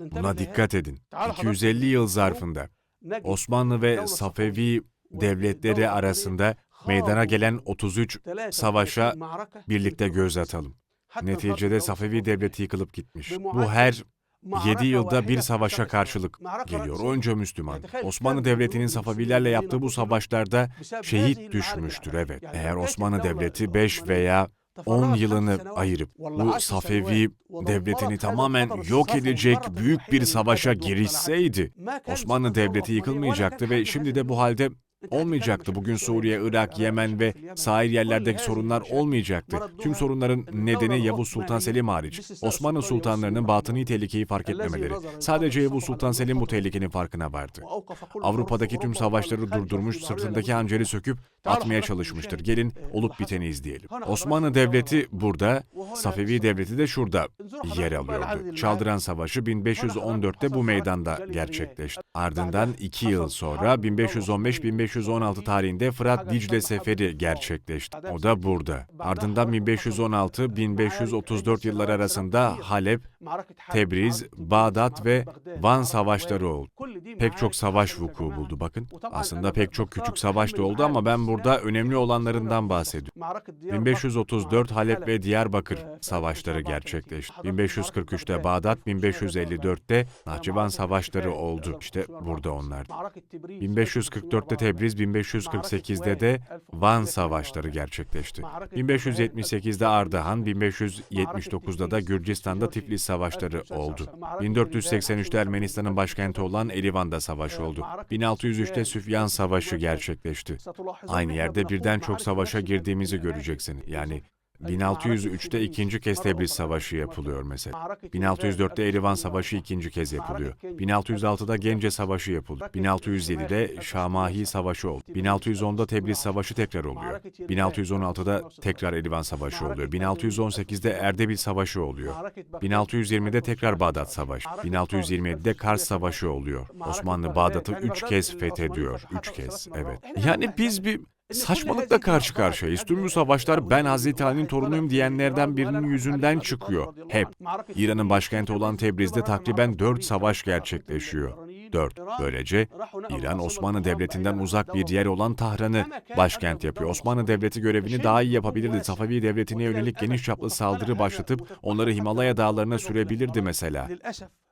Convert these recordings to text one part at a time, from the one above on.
Buna dikkat edin. 250 yıl zarfında Osmanlı ve Safevi devletleri arasında meydana gelen 33 savaşa birlikte göz atalım. Neticede Safevi devleti yıkılıp gitmiş. Bu her 7 yılda bir savaşa karşılık geliyor. Önce Müslüman. Osmanlı Devleti'nin Safavilerle yaptığı bu savaşlarda şehit düşmüştür evet. Eğer Osmanlı Devleti 5 veya 10 yılını ayırıp bu Safevi devletini tamamen yok edecek büyük bir savaşa girişseydi Osmanlı Devleti yıkılmayacaktı ve şimdi de bu halde olmayacaktı. Bugün Suriye, Irak, Yemen ve sahil yerlerdeki sorunlar olmayacaktı. Tüm sorunların nedeni Yavuz Sultan Selim hariç. Osmanlı sultanlarının batıni tehlikeyi fark etmemeleri. Sadece Yavuz Sultan Selim bu tehlikenin farkına vardı. Avrupa'daki tüm savaşları durdurmuş, sırtındaki hançeri söküp atmaya çalışmıştır. Gelin olup biteni izleyelim. Osmanlı Devleti burada, Safevi Devleti de şurada yer alıyordu. Çaldıran Savaşı 1514'te bu meydanda gerçekleşti. Ardından iki yıl sonra 1515-1516 tarihinde Fırat Dicle Seferi gerçekleşti. O da burada. Ardından 1516-1534 yılları arasında Halep, Tebriz, Bağdat ve Van savaşları oldu. Pek çok savaş vuku buldu bakın. Aslında pek çok küçük savaş da oldu ama ben burada önemli olanlarından bahsediyorum. 1534 Halep ve Diyarbakır savaşları gerçekleşti. 1543'te Bağdat, 1554'te Nahçıvan savaşları oldu. İşte burada onlar. 1544'te Tebriz, 1548'de de Van savaşları gerçekleşti. 1578'de Ardahan, 1579'da da Gürcistan'da Tiflis savaşları oldu. 1483'te Ermenistan'ın başkenti olan Erivan'da savaş oldu. 1603'te Süfyan Savaşı gerçekleşti. Aynı yerde birden çok savaşa girdiğimizi göreceksin. Yani 1603'te ikinci kez Tebriz Savaşı yapılıyor mesela. 1604'te Erivan Savaşı ikinci kez yapılıyor. 1606'da Gence Savaşı yapılıyor. 1607'de Şamahi Savaşı oldu. 1610'da Tebriz Savaşı tekrar oluyor. 1616'da tekrar Erivan Savaşı oluyor. 1618'de Erdebil Savaşı oluyor. 1620'de tekrar Bağdat Savaşı. 1627'de Kars Savaşı oluyor. Osmanlı Bağdat'ı üç kez fethediyor. Üç kez, evet. Yani biz bir Saçmalıkla karşı karşıyayız. Tüm bu savaşlar ben Hazreti Ali'nin torunuyum diyenlerden birinin yüzünden çıkıyor. Hep. İran'ın başkenti olan Tebriz'de takriben dört savaş gerçekleşiyor. Dört. Böylece İran Osmanlı Devleti'nden uzak bir yer olan Tahran'ı başkent yapıyor. Osmanlı Devleti görevini daha iyi yapabilirdi. Safavi Devleti'ne yönelik geniş çaplı saldırı başlatıp onları Himalaya dağlarına sürebilirdi mesela.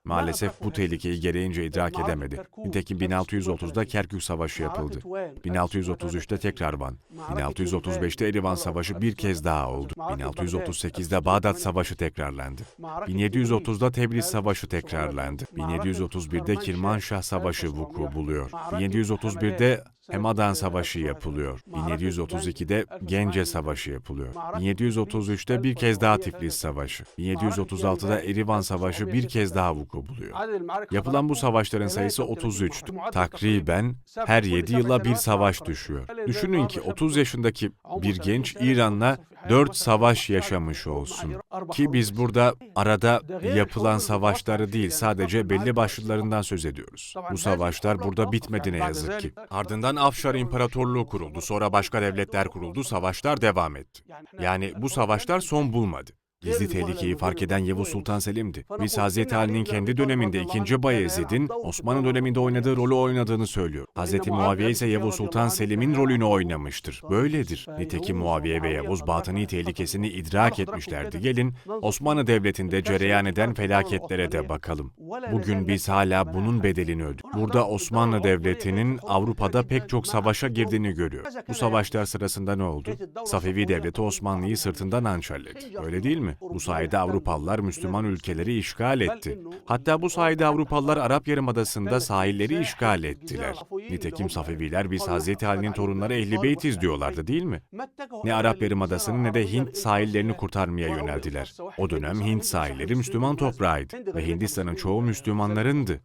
Maalesef bu tehlikeyi gereğince idrak edemedi. Nitekim 1630'da Kerkük Savaşı yapıldı. 1633'te tekrar Van. 1635'te Erivan Savaşı bir kez daha oldu. 1638'de Bağdat Savaşı tekrarlandı. 1730'da Tebriz Savaşı tekrarlandı. 1731'de Kirmanşah Savaşı vuku buluyor. 1731'de Hemadan Savaşı yapılıyor. 1732'de Gence Savaşı yapılıyor. 1733'te bir kez daha Tiflis Savaşı. 1736'da Erivan Savaşı bir kez daha vuku buluyor. Yapılan bu savaşların sayısı 33'tü. Takriben her 7 yıla bir savaş düşüyor. Düşünün ki 30 yaşındaki bir genç İran'la 4 savaş yaşamış olsun. Ki biz burada arada yapılan savaşları değil sadece belli başlılarından söz ediyoruz. Bu savaşlar burada bitmedi ne yazık ki. Ardından Afşar İmparatorluğu kuruldu, sonra başka devletler kuruldu, savaşlar devam etti. Yani bu savaşlar son bulmadı. Gizli tehlikeyi fark eden Yavuz Sultan Selim'di. Biz Hazreti Ali'nin kendi döneminde 2. Bayezid'in Osmanlı döneminde oynadığı rolü oynadığını söylüyor. Hazreti Muaviye ise Yavuz Sultan Selim'in rolünü oynamıştır. Böyledir. Nitekim Muaviye ve Yavuz batıni tehlikesini idrak etmişlerdi. Gelin Osmanlı Devleti'nde cereyan eden felaketlere de bakalım. Bugün biz hala bunun bedelini ödüyoruz. Burada Osmanlı Devleti'nin Avrupa'da pek çok savaşa girdiğini görüyoruz. Bu savaşlar sırasında ne oldu? Safevi Devleti Osmanlı'yı sırtından hançerledi. Öyle değil mi? Bu sayede Avrupalılar Müslüman ülkeleri işgal etti. Hatta bu sayede Avrupalılar Arap Yarımadası'nda sahilleri işgal ettiler. Nitekim Safeviler biz Hazreti Ali'nin torunları Ehli Beytiz diyorlardı değil mi? Ne Arap Yarımadası'nı ne de Hint sahillerini kurtarmaya yöneldiler. O dönem Hint sahilleri Müslüman toprağıydı ve Hindistan'ın çoğu Müslümanlarındı.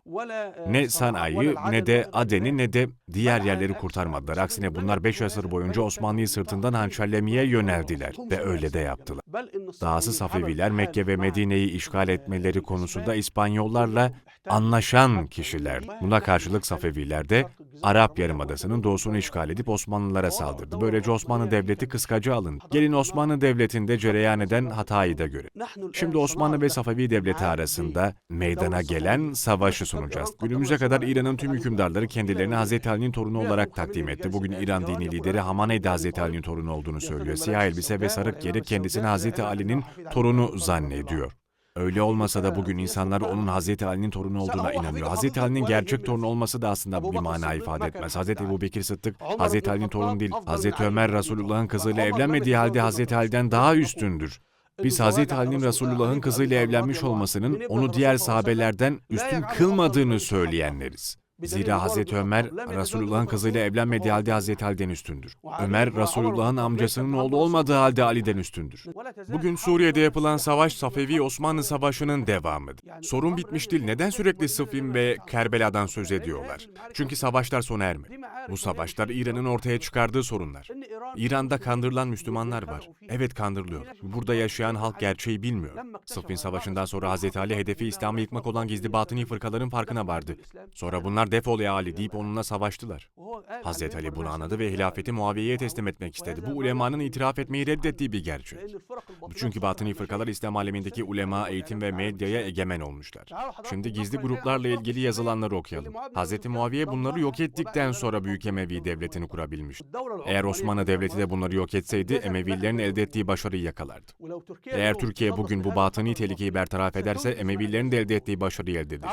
Ne Sanay'ı ne de Aden'i ne de diğer yerleri kurtarmadılar. Aksine bunlar 5 asır boyunca Osmanlı'yı sırtından hançerlemeye yöneldiler ve öyle de yaptılar. Dahası Safeviler Mekke ve Medine'yi işgal etmeleri konusunda İspanyollarla anlaşan kişiler. Buna karşılık Safeviler de Arap Yarımadası'nın doğusunu işgal edip Osmanlılara saldırdı. Böylece Osmanlı Devleti kıskaca alındı. Gelin Osmanlı Devleti'nde cereyan eden hatayı da görelim. Şimdi Osmanlı ve Safevi Devleti arasında meydana gelen savaşı sunacağız. Günümüze kadar İran'ın tüm hükümdarları kendilerini Hazreti Ali'nin torunu olarak takdim etti. Bugün İran dini lideri Hamaney Hazreti Ali'nin torunu olduğunu söylüyor. Siyah elbise ve sarık giyerek kendisini Hazreti Ali'nin torunu zannediyor. Öyle olmasa da bugün insanlar onun Hazreti Ali'nin torunu olduğuna inanıyor. Hazreti Ali'nin gerçek torunu olması da aslında bir mana ifade etmez. Hazreti Ebu Bekir Sıddık, Hazreti Ali'nin torunu değil, Hazreti Ömer Resulullah'ın kızıyla evlenmediği halde Hazreti Ali'den daha üstündür. Biz Hazreti Ali'nin Resulullah'ın kızıyla evlenmiş olmasının onu diğer sahabelerden üstün kılmadığını söyleyenleriz. Zira Hazreti Ömer, Resulullah'ın kızıyla evlenmediği halde Hazreti Ali'den üstündür. Ömer, Resulullah'ın amcasının oğlu olmadığı halde Ali'den üstündür. Bugün Suriye'de yapılan savaş Safevi-Osmanlı Savaşı'nın devamıdır. Sorun bitmiş değil. Neden sürekli Sıffin ve Kerbela'dan söz ediyorlar? Çünkü savaşlar sona ermedi. Bu savaşlar İran'ın ortaya çıkardığı sorunlar. İran'da kandırılan Müslümanlar var. Evet kandırılıyor. Burada yaşayan halk gerçeği bilmiyor. Sıffin Savaşı'ndan sonra Hazreti Ali hedefi İslam'ı yıkmak olan gizli batıni fırkaların farkına vardı. Sonra bunlar defol ya Ali deyip onunla savaştılar. Hazreti Ali bunu anladı ve hilafeti Muaviye'ye teslim etmek istedi. Bu ulemanın itiraf etmeyi reddettiği bir gerçek. Çünkü batıni fırkalar İslam alemindeki ulema, eğitim ve medyaya egemen olmuşlar. Şimdi gizli gruplarla ilgili yazılanları okuyalım. Hz. Muaviye bunları yok ettikten sonra Büyük Emevi Devleti'ni kurabilmiş. Eğer Osmanlı Devleti de bunları yok etseydi Emevilerin elde ettiği başarıyı yakalardı. Eğer Türkiye bugün bu batıni tehlikeyi bertaraf ederse Emevilerin de elde ettiği başarıyı elde edecek.